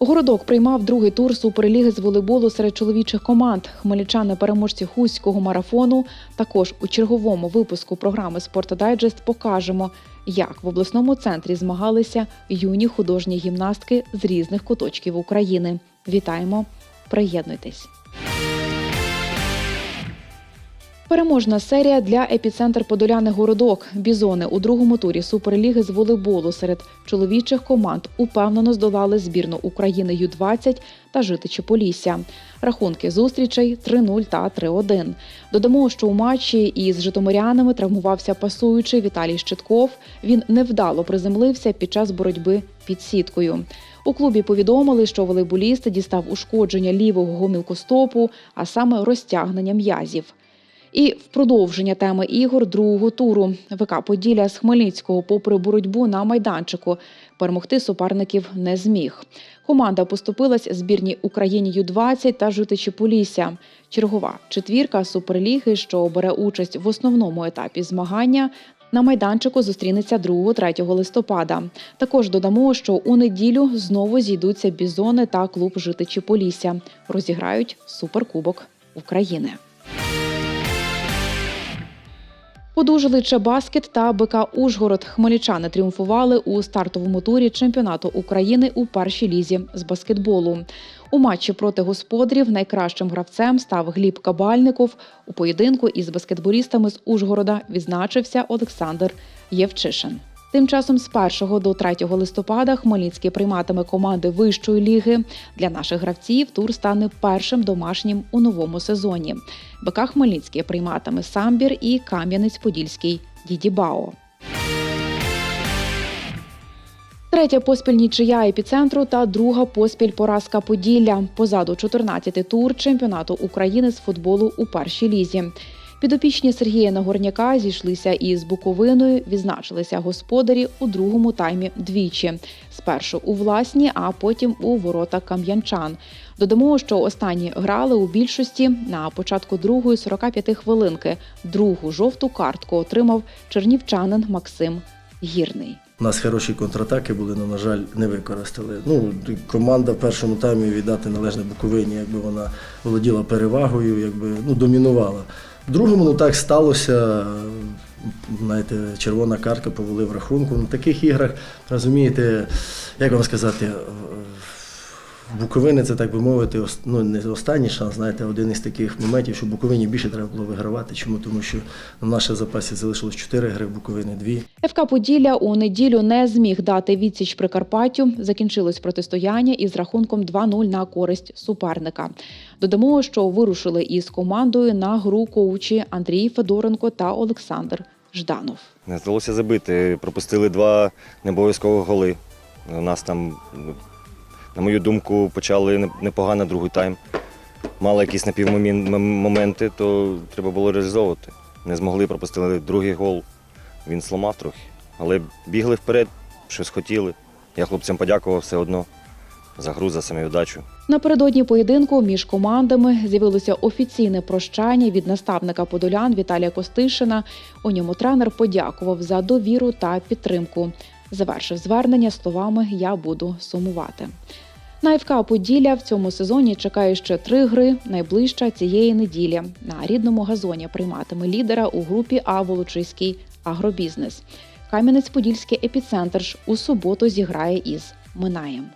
Городок приймав другий тур суперліги з волейболу серед чоловічих команд. Хмельничани переможці хуського марафону. Також у черговому випуску програми «Спортодайджест» покажемо, як в обласному центрі змагалися юні художні гімнастки з різних куточків України. Вітаємо! Приєднуйтесь! Переможна серія для епіцентр Подоляни Городок. Бізони у другому турі суперліги з волейболу серед чоловічих команд упевнено здолали збірну України Ю-20 та Житичі Полісся. Рахунки зустрічей 3-0 та 3-1. Додамо, що у матчі із житомирянами травмувався пасуючий Віталій Щитков. Він невдало приземлився під час боротьби під сіткою. У клубі повідомили, що волейболіст дістав ушкодження лівого гомілкостопу, а саме розтягнення м'язів. І в продовження теми ігор другого туру ВК Поділля з Хмельницького, попри боротьбу на майданчику, перемогти суперників не зміг. Команда поступилась збірній Україні Ю-20 та Житичі Полісся. Чергова четвірка суперліги, що бере участь в основному етапі змагання. На майданчику зустрінеться 2-3 листопада. Також додамо, що у неділю знову зійдуться бізони та клуб Житичі Полісся. Розіграють суперкубок України. Подужили Чебаскет та БК Ужгород. Хмельничани тріумфували у стартовому турі чемпіонату України у першій лізі з баскетболу. У матчі проти господарів найкращим гравцем став Гліб Кабальников. У поєдинку із баскетболістами з Ужгорода відзначився Олександр Євчишин. Тим часом з 1 до 3 листопада Хмельницький прийматиме команди вищої ліги. Для наших гравців тур стане першим домашнім у новому сезоні. БК Хмельницький прийматиме Самбір і Кам'янець-Подільський Дідібао. Третя поспіль нічия епіцентру та друга поспіль поразка Поділля. Позаду 14-й тур чемпіонату України з футболу у першій лізі. Підопічні Сергія Нагорняка зійшлися із Буковиною, відзначилися господарі у другому таймі двічі. Спершу у власні, а потім у ворота кам'янчан. Додамо, що останні грали у більшості на початку другої 45 хвилинки. Другу жовту картку отримав чернівчанин Максим Гірний. У нас хороші контратаки були, але, на жаль, не використали. Ну, команда в першому таймі віддати належне Буковині, якби вона володіла перевагою, якби ну, домінувала. Другому ну так сталося. Знаєте, червона картка повели в рахунку. На таких іграх, розумієте, як вам сказати, Буковини це, так би мовити, ну, не останній шанс, знаєте, один із таких моментів, що Буковині більше треба було вигравати. Чому? Тому що в нашій запасі залишилось 4 гри, в Буковини 2. ФК Поділля у неділю не зміг дати відсіч Прикарпаттю. Закінчилось протистояння із рахунком 2-0 на користь суперника. Додамо, що вирушили із командою на гру коучі Андрій Федоренко та Олександр Жданов. Не вдалося забити. Пропустили два необов'язкових голи. У нас там, на мою думку, почали не- непогано другий тайм. Мали якісь напівмоменти, то треба було реалізовувати. Не змогли, пропустили другий гол. Він сломав трохи. Але бігли вперед, щось хотіли. Я хлопцям подякував все одно за гру, за самовіддачу. Напередодні поєдинку між командами з'явилося офіційне прощання від наставника подолян Віталія Костишина. У ньому тренер подякував за довіру та підтримку. Завершив звернення словами Я буду сумувати. На ФК Поділля в цьому сезоні чекає ще три гри. Найближча цієї неділі. На рідному газоні прийматиме лідера у групі А Волочиський агробізнес. Кам'янець-Подільський епіцентр ж у суботу зіграє із Минаєм.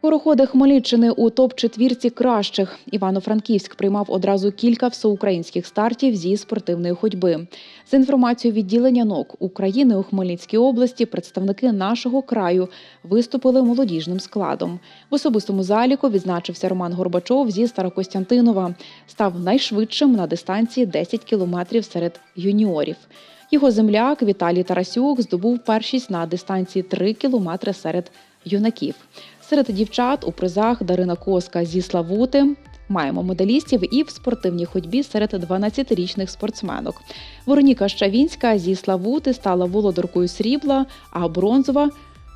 Скороходи Хмельниччини у топ-четвірці кращих. Івано-Франківськ приймав одразу кілька всеукраїнських стартів зі спортивної ходьби. За інформацією відділення НОК України у Хмельницькій області, представники нашого краю виступили молодіжним складом. В особистому заліку відзначився Роман Горбачов зі Старокостянтинова. Став найшвидшим на дистанції 10 кілометрів серед юніорів. Його земляк Віталій Тарасюк здобув першість на дистанції 3 кілометри серед юнаків. Серед дівчат у призах Дарина Коска зі Славути. Маємо медалістів і в спортивній ходьбі серед 12-річних спортсменок. Вероніка Щавінська зі Славути стала володаркою срібла, а бронзова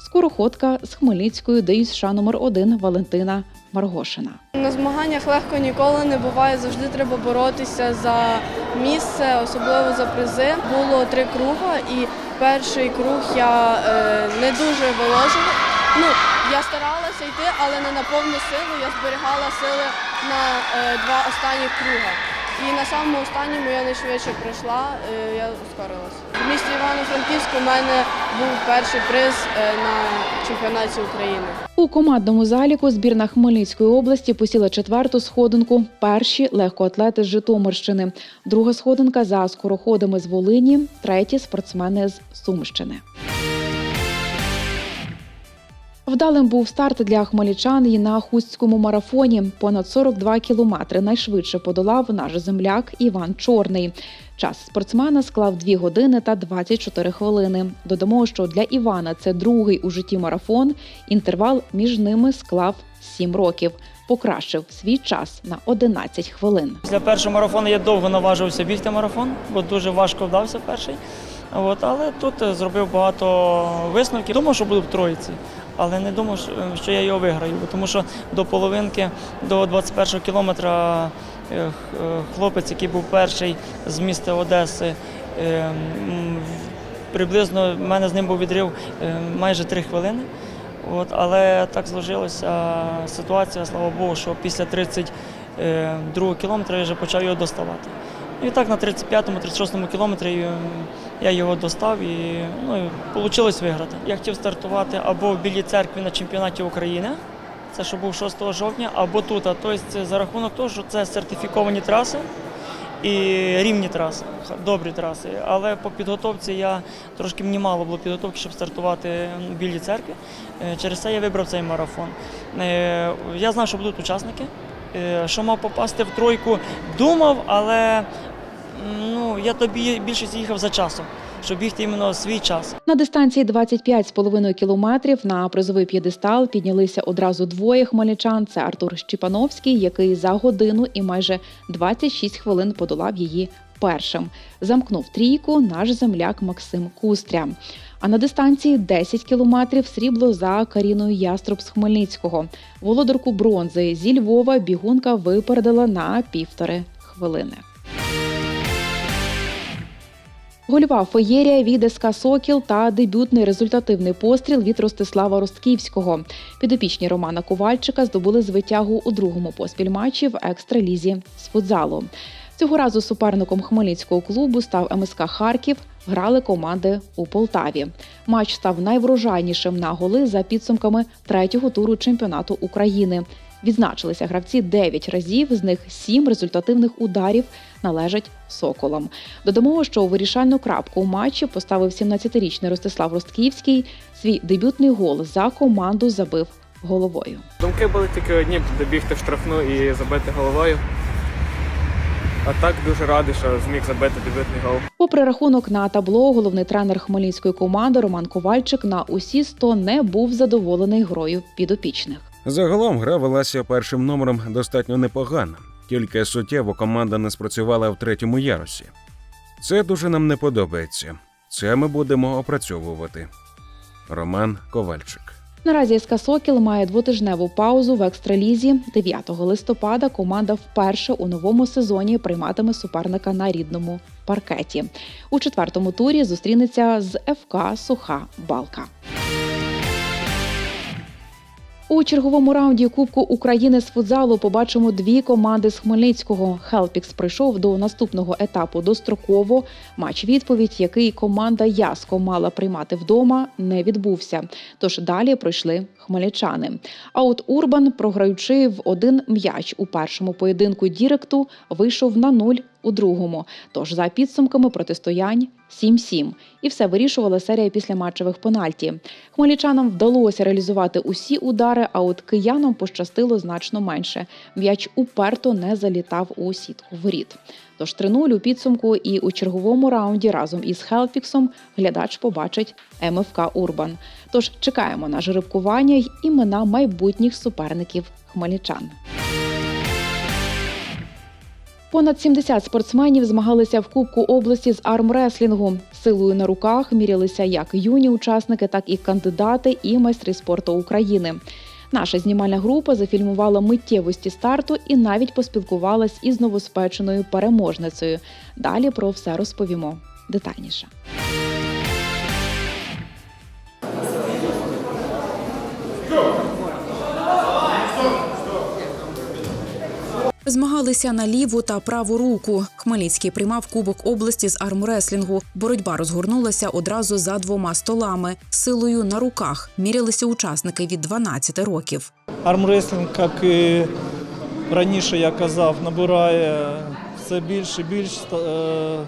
скороходка з Хмельницької ДЮСШ номер 1 Валентина Маргошина. На змаганнях легко ніколи не буває. Завжди треба боротися за місце, особливо за призи. Було три круга, і перший круг я е, не дуже виложила. Ну, я старалася йти, але не на повну силу. Я зберігала сили на е, два останні круга. І на самому останньому я найшвидше пройшла, е, я ускорилася. В місті Івано-Франківську у мене був перший приз е, на чемпіонаті України. У командному заліку збірна Хмельницької області посіла четверту сходинку. Перші легкоатлети з Житомирщини, друга сходинка за скороходами з Волині, треті спортсмени з Сумщини. Вдалим був старт для хмельничан і на хустському марафоні. Понад 42 кілометри найшвидше подолав наш земляк Іван Чорний. Час спортсмена склав 2 години та 24 хвилини. Додамо, що для Івана це другий у житті марафон. Інтервал між ними склав 7 років. Покращив свій час на 11 хвилин. Після першого марафону я довго наважився бігти марафон, бо дуже важко вдався перший. От, але тут е, зробив багато висновків. Думав, що буду в троїці, але не думав, що- що я його виграю. Тому що до половинки, до 21-го кілометра е, е, хлопець, який був перший з міста Одеси, е, приблизно в мене з ним був відрив е, майже 3 хвилини. От, але так зложилася ситуація, слава Богу, що після 32 го кілометра я вже почав його доставати. І так на 35-му, 36-му кілометрі е, я його достав і ну, вийшло виграти. Я хотів стартувати або в Білій церкві на чемпіонаті України, це що був 6 жовтня, або тут. Тобто за рахунок того, що це сертифіковані траси і рівні траси, добрі траси. Але по підготовці я трошки мені мало було підготовки, щоб стартувати в Білій церкві. Е, Через це я вибрав цей марафон. Е, Я знав, що будуть учасники. Е, Що мав попасти в тройку, думав, але ну, я тобі більшість їхав за часом, щоб бігти іменно свій час. На дистанції 25,5 кілометрів на призовий п'єдестал піднялися одразу двоє хмельничан. Це Артур Щепановський, який за годину і майже 26 хвилин подолав її першим. Замкнув трійку наш земляк Максим Кустря. А на дистанції 10 кілометрів срібло за Каріною Яструб з Хмельницького. Володарку бронзи зі Львова бігунка випередила на півтори хвилини. Гольова феєрія від СК Сокіл та дебютний результативний постріл від Ростислава Ростківського. Підопічні Романа Ковальчика здобули звитягу у другому поспіль матчі в екстралізі з футзалу. Цього разу суперником хмельницького клубу став МСК Харків. Грали команди у Полтаві. Матч став найврожайнішим на голи за підсумками третього туру чемпіонату України. Відзначилися гравці 9 разів, з них 7 результативних ударів належать соколам. Додамо, що у вирішальну крапку у матчі поставив 17-річний Ростислав Ростківський. Свій дебютний гол за команду забив головою. Думки були тільки одні добігти в штрафну і забити головою. А так дуже радий, що зміг забити дебютний гол. Попри рахунок на табло, головний тренер хмельницької команди Роман Ковальчик на усі 100 не був задоволений грою підопічних. Загалом гра велася першим номером достатньо непогано, тільки суттєво команда не спрацювала в третьому ярусі. Це дуже нам не подобається. Це ми будемо опрацьовувати. Роман Ковальчик. Наразі СК Сокіл має двотижневу паузу в екстралізі. 9 листопада команда вперше у новому сезоні прийматиме суперника на рідному паркеті. У четвертому турі зустрінеться з ФК Суха Балка. У черговому раунді Кубку України з футзалу побачимо дві команди з Хмельницького. Хелпікс прийшов до наступного етапу достроково. Матч відповідь, який команда Яско мала приймати вдома, не відбувся. Тож далі пройшли хмельничани. А от Урбан, програючи в один м'яч у першому поєдинку Діректу, вийшов на нуль у другому. Тож за підсумками протистоянь 7-7. І все вирішувала серія післяматчевих пенальті. Хмельничанам вдалося реалізувати усі удари, а от киянам пощастило значно менше. М'яч уперто не залітав у сітку воріт. Тож 3-0 у підсумку і у черговому раунді разом із Хелпіксом глядач побачить МФК Урбан. Тож чекаємо на жеребкування й імена майбутніх суперників хмельничан. Понад 70 спортсменів змагалися в Кубку області з армреслінгу. Силою на руках мірялися як юні учасники, так і кандидати і майстри спорту України. Наша знімальна група зафільмувала миттєвості старту і навіть поспілкувалась із новоспеченою переможницею. Далі про все розповімо детальніше. Змагалися на ліву та праву руку. Хмельницький приймав Кубок області з армреслінгу. Боротьба розгорнулася одразу за двома столами. Силою на руках мірялися учасники від 12 років. Армреслінг, як і раніше я казав, набирає все більше і більш, е,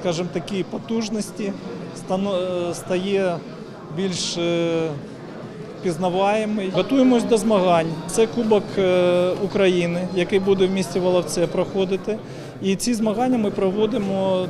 скажімо, такі потужності, е, стає більш е, пізнаваємий. Готуємось до змагань. Це Кубок е, України, який буде в місті Воловце проходити. І ці змагання ми проводимо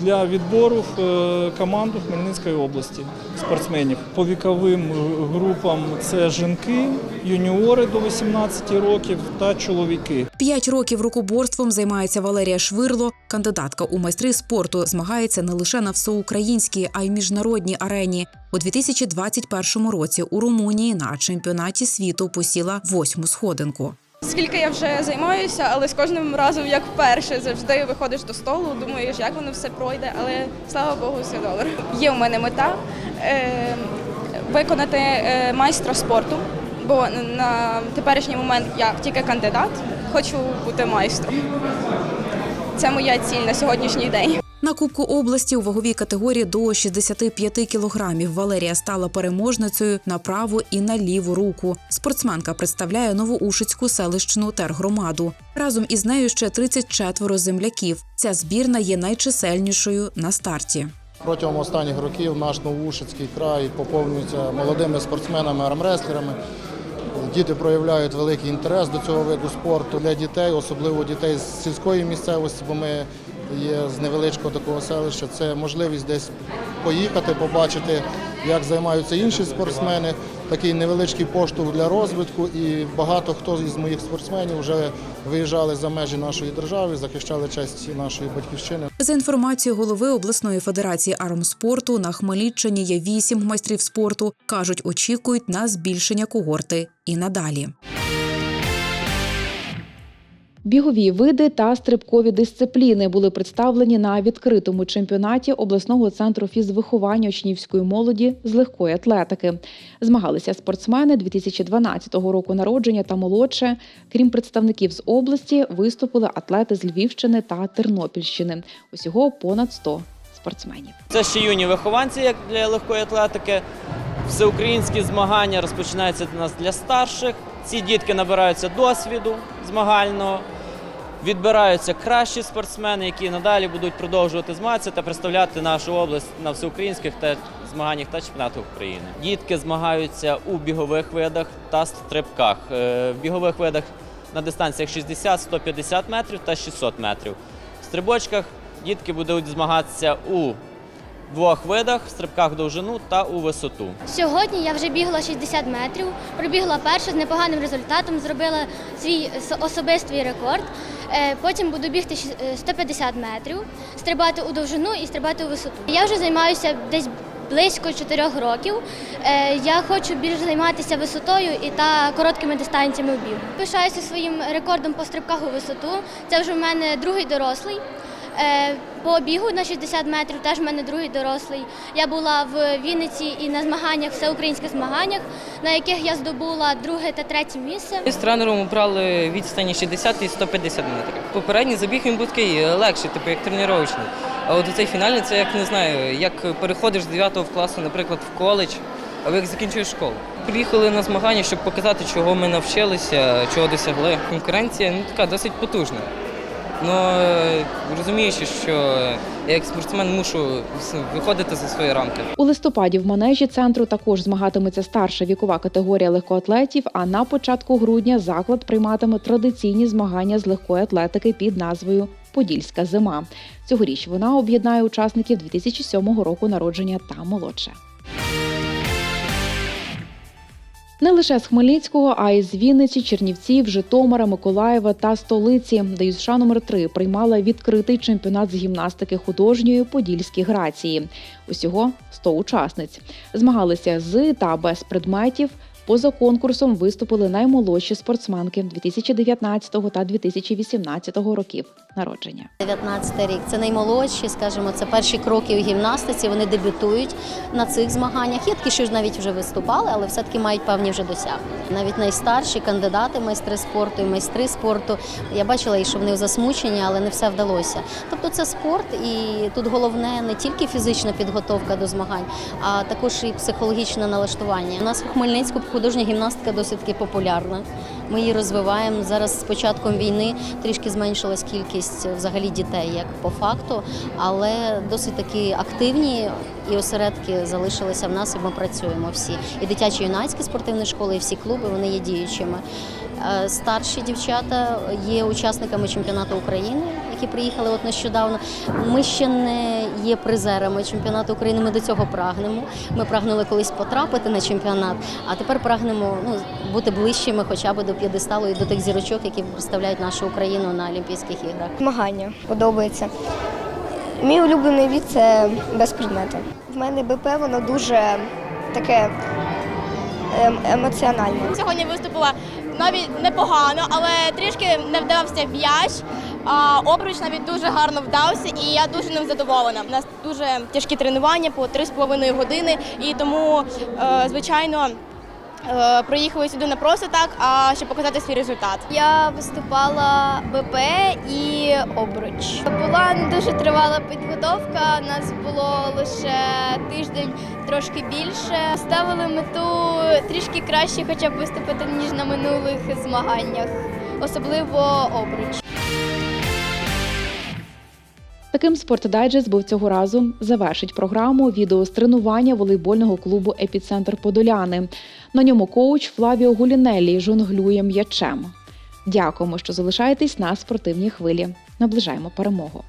для відбору в е, команду Хмельницької області спортсменів. По віковим е, групам це жінки, юніори до 18 років та чоловіки. П'ять років рукоборством займається Валерія Швирло. Кандидатка у майстри спорту змагається не лише на всеукраїнській, а й міжнародній арені. У 2021 році у Румунії на чемпіонаті світу посіла восьму сходинку. Скільки я вже займаюся, але з кожним разом, як вперше, завжди виходиш до столу, думаєш, як воно все пройде, але слава Богу, все добре. Є у мене мета е, виконати е, майстра спорту, бо на теперішній момент я тільки кандидат, хочу бути майстром. Це моя ціль на сьогоднішній день. На Кубку області у ваговій категорії до 65 кілограмів Валерія стала переможницею на праву і на ліву руку. Спортсменка представляє Новоушицьку селищну тергромаду. Разом із нею ще 34 земляків. Ця збірна є найчисельнішою на старті. Протягом останніх років наш Новушицький край поповнюється молодими спортсменами, армреслерами. Діти проявляють великий інтерес до цього виду спорту для дітей, особливо дітей з сільської місцевості, бо ми є з невеличкого такого селища. Це можливість десь поїхати, побачити, як займаються інші спортсмени. Такий невеличкий поштовх для розвитку. І багато хто із моїх спортсменів вже виїжджали за межі нашої держави, захищали честь нашої батьківщини. За інформацією голови обласної федерації армспорту, на Хмельниччині є вісім майстрів спорту. кажуть, очікують на збільшення когорти і надалі. Бігові види та стрибкові дисципліни були представлені на відкритому чемпіонаті обласного центру фізвиховання учнівської молоді з легкої атлетики. Змагалися спортсмени 2012 року народження та молодше. Крім представників з області, виступили атлети з Львівщини та Тернопільщини. Усього понад 100 спортсменів. Це ще юні вихованці, як для легкої атлетики. Всеукраїнські змагання розпочинаються у нас для старших. Ці дітки набираються досвіду змагального, відбираються кращі спортсмени, які надалі будуть продовжувати змагатися та представляти нашу область на всеукраїнських та змаганнях та чемпіонатах України. Дітки змагаються у бігових видах та стрибках. Е, В бігових видах на дистанціях 60, 150 метрів та 600 метрів. В стрибочках дітки будуть змагатися у двох видах стрибках в довжину та у висоту. Сьогодні я вже бігла 60 метрів, пробігла перша з непоганим результатом, зробила свій особистий рекорд. Е, Потім буду бігти е, 150 метрів, стрибати у довжину і стрибати у висоту. Я вже займаюся десь близько 4 років. Е, Я хочу більше займатися висотою і та короткими дистанціями в бігу. Пишаюся своїм рекордом по стрибках у висоту. Це вже в мене другий дорослий. Е, По бігу на 60 метрів теж в мене другий дорослий. Я була в Вінниці і на змаганнях, всеукраїнських змаганнях, на яких я здобула друге та третє місце. Ми з тренером обрали відстані 60 і 150 метрів. Попередній забіг він був такий е, легший, типу як тренувальний. А от цей фінальний це як не знаю, як переходиш з 9 класу, наприклад, в коледж, або як закінчуєш школу. Приїхали на змагання, щоб показати, чого ми навчилися, чого досягли. Конкуренція ну така досить потужна. Ну е, розуміючи, що я як спортсмен мушу виходити за свої рамки. У листопаді в манежі центру також змагатиметься старша вікова категорія легкоатлетів. А на початку грудня заклад прийматиме традиційні змагання з легкої атлетики під назвою Подільська зима. Цьогоріч вона об'єднає учасників 2007 року народження та молодше. Не лише з Хмельницького, а й з Вінниці, Чернівців, Житомира, Миколаєва та столиці, де ЮСШ номер 3 приймала відкритий чемпіонат з гімнастики художньої Подільські грації. Усього 100 учасниць. Змагалися з та без предметів. Поза конкурсом виступили наймолодші спортсменки 2019 та 2018 років народження. 19 рік. Це наймолодші, скажімо, це перші кроки у гімнастиці. Вони дебютують на цих змаганнях. Є такі, що навіть вже виступали, але все-таки мають певні вже досягнення. Навіть найстарші кандидати, майстри спорту і майстри спорту. Я бачила, і що вони засмучені, але не все вдалося. Тобто це спорт, і тут головне не тільки фізична підготовка до змагань, а також і психологічне налаштування. У нас у Хмельницьку художня гімнастика досить таки популярна. Ми її розвиваємо. Зараз з початком війни трішки зменшилась кількість е, взагалі дітей, як по факту, але досить такі активні і осередки залишилися в нас, і ми працюємо всі. І дитячі юнацькі спортивні школи, і всі клуби вони є діючими. Е, Старші дівчата є учасниками чемпіонату України, які приїхали от нещодавно. Ми ще не є призерами чемпіонату України. Ми до цього прагнемо. Ми прагнули колись потрапити на чемпіонат, а тепер прагнемо ну, бути ближчими, хоча б до п'єдесталу і до тих зірочок, які представляють нашу Україну на Олімпійських іграх. Змагання подобається. Мій улюблений від це без предмету. В мене БП воно дуже таке ем, емоціональне. Сьогодні виступила навіть непогано, але трішки не вдався м'яч. А обруч навіть дуже гарно вдався, і я дуже ним задоволена. У нас дуже тяжкі тренування по 3,5 години, і тому, е, звичайно, е, приїхали сюди не просто так, а щоб показати свій результат. Я виступала БП і обруч. Була не дуже тривала підготовка. Нас було лише тиждень, трошки більше. Ставили мету трішки краще, хоча б виступити ніж на минулих змаганнях, особливо обруч. Таким спортдайджест був цього разу. Завершить програму відео з тренування волейбольного клубу Епіцентр Подоляни. На ньому коуч Флавіо Гулінеллі жонглює м'ячем. Дякуємо, що залишаєтесь на спортивній хвилі. Наближаємо перемогу.